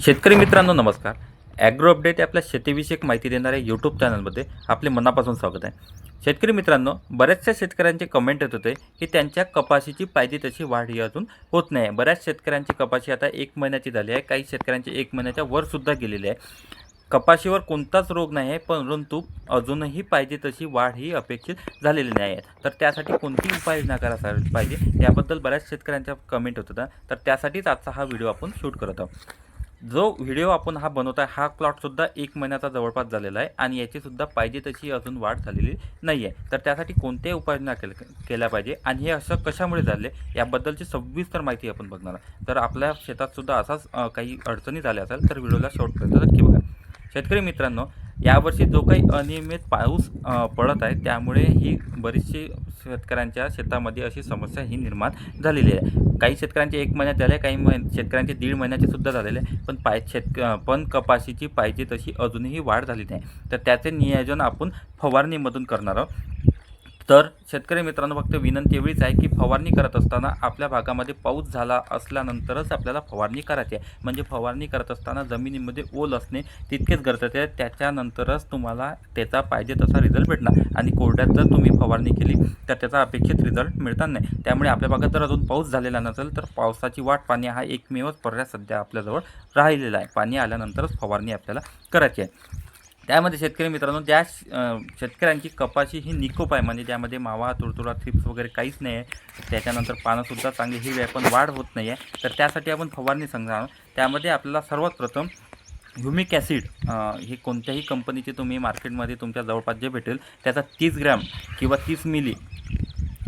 शेतकरी मित्रांनो नमस्कार. ॲग्रो अपडेट या आपल्या शेतीविषयक माहिती देणाऱ्या यूट्यूब चॅनलमध्ये आपले मनापासून स्वागत आहे. शेतकरी मित्रांनो बऱ्याचशा शेतकऱ्यांचे कमेंट येत होते की त्यांच्या कपाशीची पाहिजे तशी वाढ ही अजून होत नाही बऱ्याच शेतकऱ्यांची कपाशी आता एक महिन्याची झाली आहे. काही शेतकऱ्यांची एक महिन्याच्या वरसुद्धा गेलेली आहे. कपाशीवर कोणताच रोग नाही आहे परंतु अजूनही पाहिजे तशी वाढ ही अपेक्षित झालेली नाही आहे. तर त्यासाठी कोणती उपाययोजना करायला पाहिजे याबद्दल बऱ्याच शेतकऱ्यांच्या कमेंट होत होता तर त्यासाठीच आजचा हा व्हिडिओ आपण शूट करत आहोत. जो व्हिडिओ आपण हा बनवत आहे हा प्लॉटसुद्धा एक महिन्याचा जवळपास झालेला आहे आणि याचीसुद्धा पाहिजे तशी अजून वाढ झालेली नाही आहे तर त्यासाठी कोणत्याही उपाययोजना केल केल्या पाहिजे आणि हे असं कशामुळे झाले याबद्दलची सविस्तर माहिती आपण बघणार आहे तर आपल्या शेतातसुद्धा असाच काही अडचणी झाल्या असेल तर व्हिडिओला शॉर्टपर्यंत नक्की बघा. शेतकरी मित्रांनो यावर्षी जो काही अनियमित पाऊस पडत आहे त्यामुळे ही बरीचशी शेतकऱ्यांच्या शेतामध्ये अशी समस्या ही निर्माण झालेली आहे. काही शेतकऱ्यांचे एक महिन्यात झाले काही महि शेतकऱ्यांचे दीड महिन्याचे सुद्धा झालेले आहे पण पाय शेतक पण कपाशीची पाहिजे तशी अजूनही वाढ झाली नाही. तर त्याचे नियोजन आपण फवारणीमधून करणार आहोत. तर शेतकरी मित्रांनो फक्त विनंती एवढीच आहे की फवारणी करत असताना आपल्या भागामध्ये पाऊस झाला असल्यानंतरच आपल्याला फवारणी करायची आहे. म्हणजे फवारणी करत असताना जमिनीमध्ये ओल असणे तितकेच गरजेचे आहे. त्याच्यानंतरच तुम्हाला त्याचा पाहिजे तसा रिझल्ट भेटणार. आणि कोरड्यात जर तुम्ही फवारणी केली तर त्याचा अपेक्षित रिझल्ट मिळणार नाही. त्यामुळे आपल्या भागात जर अजून पाऊस झालेला नसेल तर पावसाची वाट पाणी हा एकमेवच पर्याय सध्या आपल्याजवळ राहिलेला आहे. पाणी आल्यानंतरच फवारणी आपल्याला करायची आहे. त्यामध्ये शेतकरी मित्रांनो त्या श- शेतकऱ्यांची कपाशी ही निकोप आहे म्हणजे त्यामध्ये मावा तुडतुडा थ्रिप्स वगैरे काहीच नाही आहे. त्याच्यानंतर पानंसुद्धा चांगली ही व्यापन पण वाढ होत नाही आहे. तर त्यासाठी आपण फवारणी सांगणार त्यामध्ये आपल्याला सर्वात प्रथम ह्युमिक ॲसिड हे कोणत्याही कंपनीचे तुम्ही मार्केटमध्ये तुमच्या जवळपास जे भेटेल त्याचा तीस ग्रॅम किंवा तीस मिली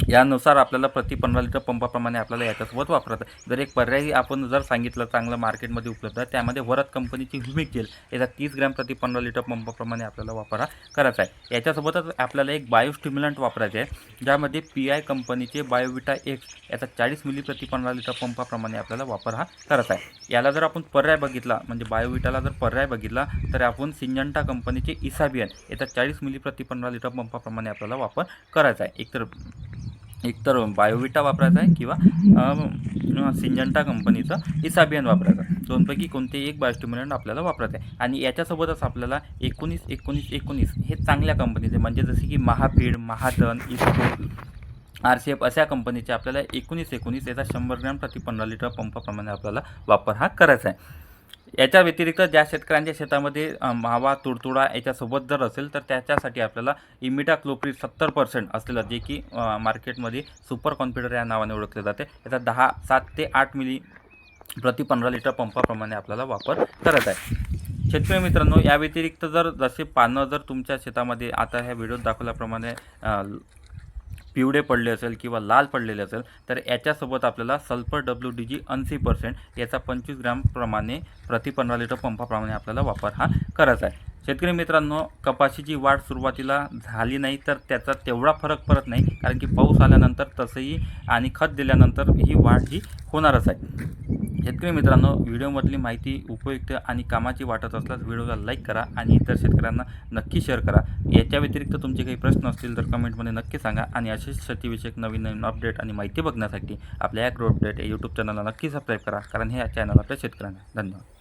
यानुसार आपल्याला प्रति पंधरा लिटर पंपाप्रमाणे आपल्याला याच्यासोबत वापरायचं आहे. जर एक पर्यायी आपण जर सांगितलं चांगलं मार्केटमध्ये उपलब्ध आहे त्यामध्ये वरद कंपनीची ह्युमिक जेल याचा तीस ग्रॅम प्रति पंधरा लिटर पंपाप्रमाणे आपल्याला वापर हा करायचा आहे. याच्यासोबतच आपल्याला एक बायोस्टिम्युलंट वापरायचे आहे ज्यामध्ये पी आय कंपनीचे बायोविटा एक्स याचा चाळीस मिली प्रति पंधरा लिटर पंपाप्रमाणे आपल्याला वापर हा करायचा आहे. याला जर आपण पर्याय बघितला म्हणजे बायोविटाला जर पर्याय बघितला तर आपण सिंजंटा कंपनीचे इसाबियन याचा चाळीस मिली प्रति पंधरा लिटर पंपाप्रमाणे आपल्याला वापर करायचा आहे. एकतर एकतर बायोविटा वापरायचा आहे किंवा सिंजंटा कंपनीचं इसाबियन वापरायचं आहे. दोनपैकी कोणतेही एक बायोस्टिम्युलंट आपल्याला वापरायचं आहे. आणि याच्यासोबतच आपल्याला एकोणीस एकोणीस एकोणीस हे चांगल्या कंपनीचे म्हणजे जसे की महापीड महाजन इस्को आर सी एफ अशा कंपनीचे आपल्याला एकोणीस एकोणीस याचा शंभर ग्रॅम प्रति पंधरा लिटर पंपाप्रमाणे आपल्याला वापर हा करायचा आहे. याच्या व्यतिरिक्त ज्या शेतकऱ्यांच्या शेतामध्ये मावा तुडतुडा याच्यासोबत जर असेल तर त्याच्यासाठी आपल्याला इमिटा क्लोप्रिड सत्तर पर्सेंट असलेलं जे की मार्केटमध्ये सुपर कॉन्फिडर या नावाने ओळखले जाते. याचा दहा सात ते आठ मिली प्रति पंधरा लिटर पंपाप्रमाणे आपल्याला वापर करत आहे. शेतकरी मित्रांनो या व्यतिरिक्त जर जसे पानं जर तुमच्या शेतामध्ये आता ह्या व्हिडिओत दाखवल्याप्रमाणे पिवळे पडले असेल किंवा लाल पडलेले असेल तर याच्यासोबत आपल्याला सल्फर डब्ल्यू डी जी ऐंशी पर्सेंट याचा पंचवीस ग्रामप्रमाणे प्रति पंधरा लिटर पंपाप्रमाणे आपल्याला वापर हा करायचा आहे. शेतकरी मित्रांनो कपाशीची वाढ सुरुवातीला झाली नाही तर त्याचा तेवढा फरक पडत नाही कारण की पाऊस आल्यानंतर तसंही आणि खत दिल्यानंतर ही वाढ ही होणारच आहे. शेतकरी मित्रांनो व्हिडिओमधली माहिती उपयुक्त आणि कामाची वाटत असल्यास व्हिडिओला लाईक करा आणि इतर शेतकऱ्यांना नक्की शेअर करा. याच्या व्यतिरिक्त तुमचे काही प्रश्न असतील तर कमेंटमध्ये नक्की सांगा आणि असेच शेतीविषयक नवीन नवीन अपडेट आणि माहिती बघण्यासाठी आपल्या ॲग्रो अपडेट या यूट्यूब चॅनलला नक्की सबस्क्राईब करा कारण हे चॅनल आपल्या शेतकऱ्यांना. धन्यवाद.